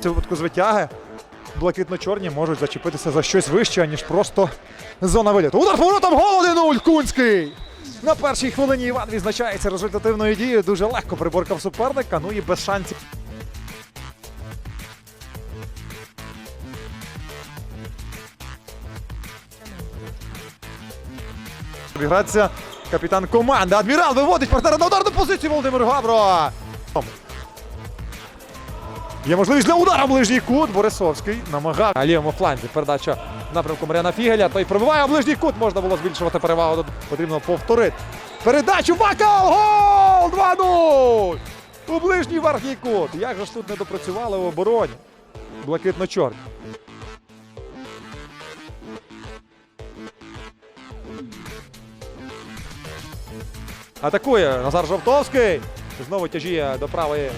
В цьому випадку з витяги блакитно-чорні можуть зачепитися за щось вище, ніж просто зона виліту. Удар поворотом гол 1-0 Кунський! На першій хвилині Іван відзначається результативною дією. Дуже легко приборкав суперника, ну і без шансів. Грається капітан команди. Адмірал виводить партнера на ударну позицію Володимир Габро. Є можливість для удара ближній кут. Борисовський намагав на лівому фланзі. Передача напрямку Мар'яна Фігеля. Той пробиває ближній кут. Можна було збільшувати перевагу. Потрібно повторити. Передачу Бакал! Гол! 2-0! У ближній верхній кут. Як же ж тут не допрацювали в обороні? Блакитно-чорні. Атакує Назар Жовтовський. Знову тяжіє до правої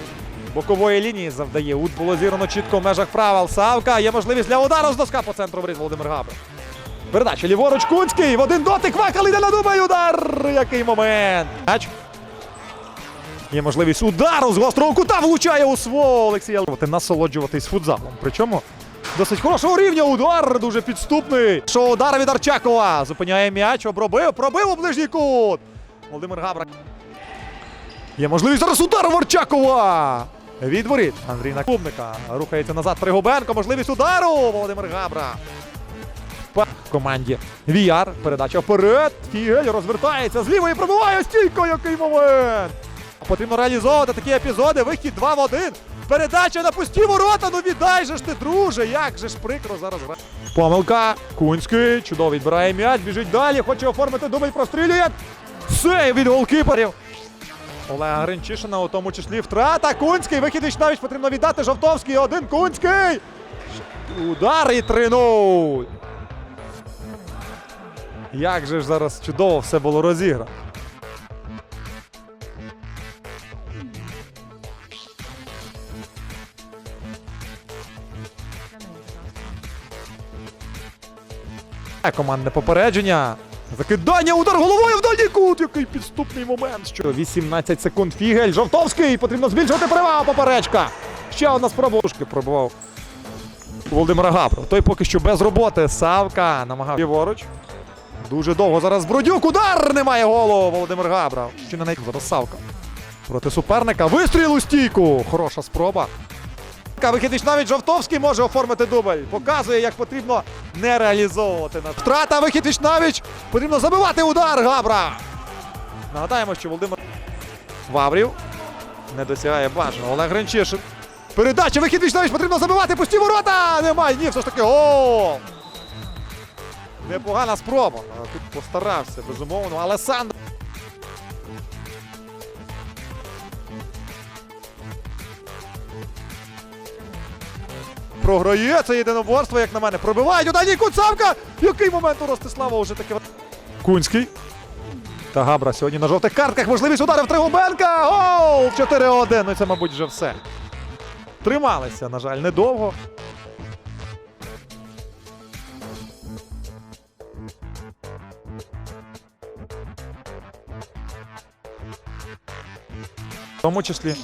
бокової лінії. Завдає. Ут було зірано чітко в межах правил. Савка. Є можливість для удару з доска по центру воріт Володимир Габр. Передача ліворуч Кунський. В один дотик. Вакал іде на Дубай. Удар. Який момент. Є можливість удару з гострого кута влучає у СВО Олексія насолоджуватись футзалом. Причому досить хорошого рівня удар, дуже підступний. Що удар від Арчакова. Зупиняє м'яч, обробив, пробив у ближній кут. Володимир Габра. Є можливість зараз удару в Арчакова. Від воріт Андрій Накубника. Рухається назад Пригубенко. Можливість удару. Володимир Габра. Команді Віяр. Передача вперед. Фігель розвертається з лівої пробиває стійко. Який момент. Потрібно реалізовувати такі епізоди. Вихід 2 в 1. Передача на пусті ворота. Ну віддай же ж ти, друже. Як же ж прикро зараз гра. Помилка. Кунський. Чудово відбирає м'яч. Біжить далі. Хоче оформити дубль, прострілює. Сейв від голкіперів. Олега Гринчишина, у тому числі втрата. Кунський. Вихід Вічнавіч потрібно віддати. Жовтовський. Один. Кунський. Удар і 3-0. Як же ж зараз чудово все було розіграно. Е, Командне попередження. Закидання, удар головою в дальній кут. Який підступний момент. Що 18 секунд Фігель. Жовтовський. Потрібно збільшувати перевагу. Поперечка. Ще одна спроба. Пробував Володимира Гапро. Той поки що без роботи. Савка намагав ліворуч. Дуже довго зараз Бродюк. Удар немає голу. Володимир Габра. Чи не най... зараз Савка. Проти суперника. Вистріл у стійку. Хороша спроба. Вихідич навіть Жовтовський може оформити дубль. Показує, як потрібно не реалізовувати. Втрата вихід Вічнавіч. Потрібно забивати удар Габра. Нагадаємо, що Володимир Ваврів не досягає бажаного. Олег Гринчишин. Передача вихід Вічнавіч. Потрібно забивати пусті ворота. Немає. Ні, все ж таки гол. Непогана спроба. Тут постарався, безумовно. Але Сандр. Програє це єдиноборство, як на мене. Пробивають у дальній кут Савка. Який момент у Ростислава вже таке. Кунський. Та Габра сьогодні на жовтих картках. Можливість ударив Тригубенка. Гол! 4-1. Ну це, мабуть, вже все. Трималися, на жаль, недовго. В тому числі.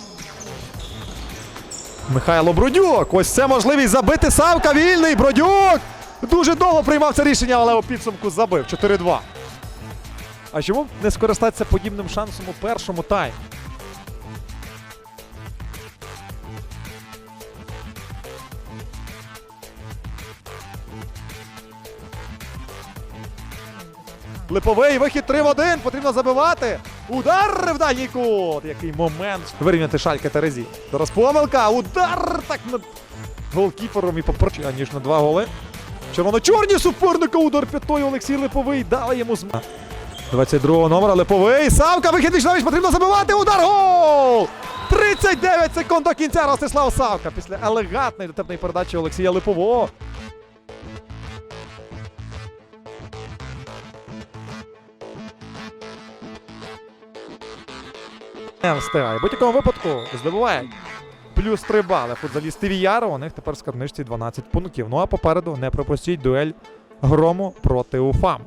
Михайло Бродюк. Ось це можливість забити Савка вільний. Бродюк! Дуже довго приймав це рішення, але у підсумку забив. 4-2. А чому не скористатися подібним шансом у першому таймі? Липовий вихід 3 в 1. Потрібно забивати. Удар в дальній кут. Який момент. Вирівняти шалька Терезі. Зараз помилка. Удар так над голкіпером і поперчі, ніж на два голи. Червоно-чорні суперника. Удар п'ятою Олексій Липовий. Дали йому зм... 22-го номера Липовий. Савка. Вихід Вічнович. Потрібно забивати. Удар. Гол! 39 секунд до кінця Ростислав Савка. Після елегантної дотепної передачі Олексія Липового. Не встигає. В будь-якому випадку здобуває плюс 3 бали. Футзалісти Віяру, у них тепер скарбничці 12 пунктів. Ну а попереду не пропустіть дуель грому проти Уфам.